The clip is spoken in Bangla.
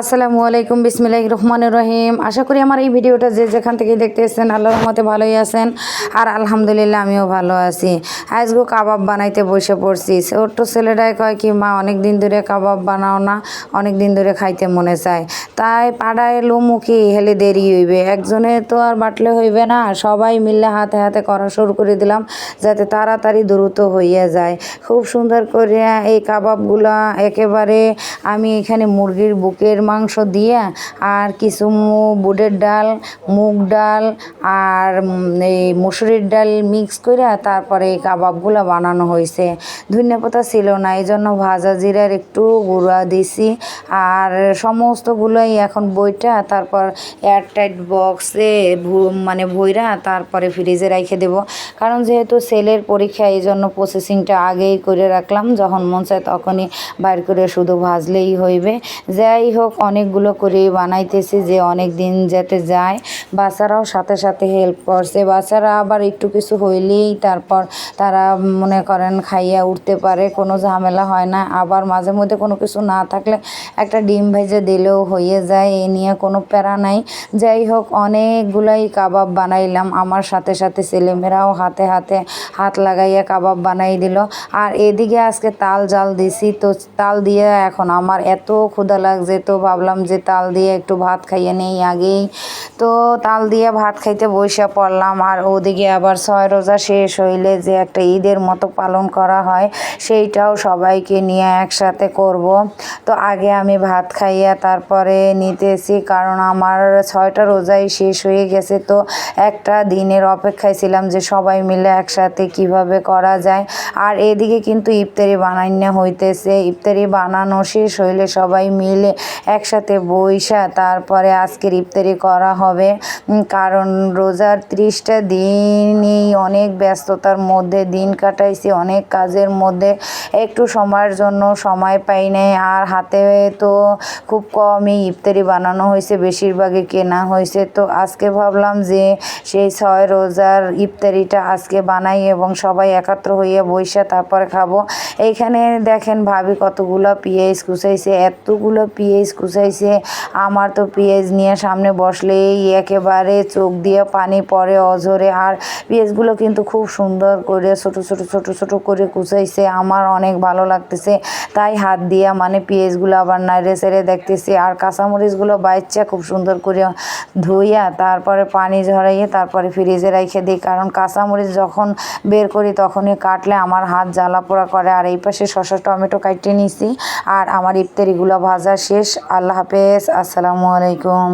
আসসালামু আলাইকুম বিসমিল্লাহ রহমান রহিম। আশা করি আমার এই ভিডিওটা যে যেখান থেকে দেখতে এসেছেন আল্লাহ রহমতে ভালোই আছেন। আর আলহামদুলিল্লাহ আমিও ভালো আছি। আজগো কাবাব বানাইতে বসে পড়ছি। ছোট্ট ছেলেটাই কয় কি, মা অনেক দিন ধরে কাবাব বানাও না অনেক দিন ধরে খাইতে মনে চায়। তাই পাড়ায় লোমুখি হেলে দেরি হইবে। একজনে তো আর বাটলে হইবে না। সবাই মিলে হাতে হাতে করা শুরু করে দিলাম, যাতে তাড়াতাড়ি দ্রুত হইয়া যায়। খুব সুন্দর করে এই কাবাবগুলা একেবারে আমি এখানে মুরগির বুকের মাংস দিয়ে আর কিছু বুটের ডাল, মুগ ডাল আর এই মুসুরির ডাল মিক্স করে তারপরে এই কাবাবগুলো বানানো হয়েছে ধনিয়া পাতা ছিল না এই জন্য ভাজা জিরার একটু গুঁড়া দিছি আর সমস্তগুলোই এখন বইটা তারপর এয়ারটাইট বক্সে মানে ভইরা তারপরে ফ্রিজে রেখে দেব। কারণ যেহেতু সেলের পরীক্ষা এই জন্য প্রসেসিংটা আগেই করে রাখলাম। যখন মন চায় তখনই বাইর করে শুধু ভাজলেই হইবে। যাই হোক অনেকগুলো করে বানাইতেছে যে অনেক দিন যাতে যায়। বাচ্চারাও সাথে সাথে হেল্প করছে। বাচ্চারা আবার একটু কিছু হইলেই তারপর তারা মনে করেন খাইয়া উঠতে পারে, কোনো ঝামেলা হয় না। আবার মাঝে মধ্যে কোনো কিছু না থাকলে একটা ডিম ভেজে দিলেও হয়ে যায়, এ নিয়ে কোনো প্যারা নাই। যাই হোক, অনেকগুলাই কাবাব বানাইলাম। আমার সাথে সাথে ছেলেমেয়েরাও হাতে হাতে হাত লাগাইয়া কাবাব বানাই দিল। আর এদিকে আজকে তাল জাল দিছি, তো তাল দিয়ে এখন আমার এত ক্ষুধা লাগছে, তো ভাবলাম যে তাল দিয়ে একটু ভাত খাইয়ে নেই আগেই। তো তাল দিয়ে ভাত খাইতে বসে পড়লাম। আর ওদিকে আবার ছয় রোজা শেষ হইলে যে একটা ঈদের মতো পালন করা হয়, সেইটাও সবাইকে নিয়ে একসাথে করব। তো আগে আমি ভাত খাইয়া তারপরে নিতেছি, কারণ আমার ছয়টা রোজাই শেষ হয়ে গেছে। তো একটা দিনের অপেক্ষায় ছিলাম যে সবাই মিলে একসাথে কীভাবে করা যায়। আর এদিকে কিন্তু ইফতারি বানাইনা হইতেছে। ইফতারি বানানো শেষ হইলে সবাই মিলে একসাথে বইসা তারপরে আজকের ইফতারি করা হবে। কারণ রোজার ত্রিশটা দিনই অনেক ব্যস্ততার মধ্যে, দিন কাটাইছি অনেক কাজের মধ্যে। একটু সময়ের জন্য সময় পাই নাই, আর হাতে তো খুব কমই ইফতারি বানানো হয়েছে, বেশিরভাগই কেনা হয়েছে। তো আজকে ভাবলাম যে সেই ছয় রোজার ইফতারিটা আজকে বানাই এবং সবাই একাত্র হইয়া বইসা তারপরে খাব। এইখানে দেখেন ভাবি কতগুলো পেঁয়াজ কুচাইছে, এতগুলো পেঁয়াজ কুচাইছে, আমার তো পেঁয়াজ নিয়ে সামনে বসলেই একেবারে চোখ দিয়ে পানি পড়ে, অঝরে। আর পেঁয়াজগুলো কিন্তু খুব সুন্দর করে ছোট ছোট ছোট ছোট করে কুচাইছে। আমার অনেক ভালো লাগতেছে। তাই হাত দিয়া মানে পেঁয়াজগুলো আবার নাড়ে সেড়ে দেখতেছি। আর কাঁচামরিচগুলো বাইচ্চা খুব সুন্দর করে ধুইয়া, তারপরে পানি ঝরাইয়ে, তারপরে ফ্রিজে রেখে দিই। কারণ কাঁচামরিচ যখন বের করি তখনই কাটলে আমার হাত জ্বালা পোড়া করে। আর এই পাশে শসা, টমেটো কাটিয়ে নিছি। আর আমার ইফতারিগুলো ভাজা শেষ। আল্লাহ হাফেজ। আসসালামু আলাইকুম।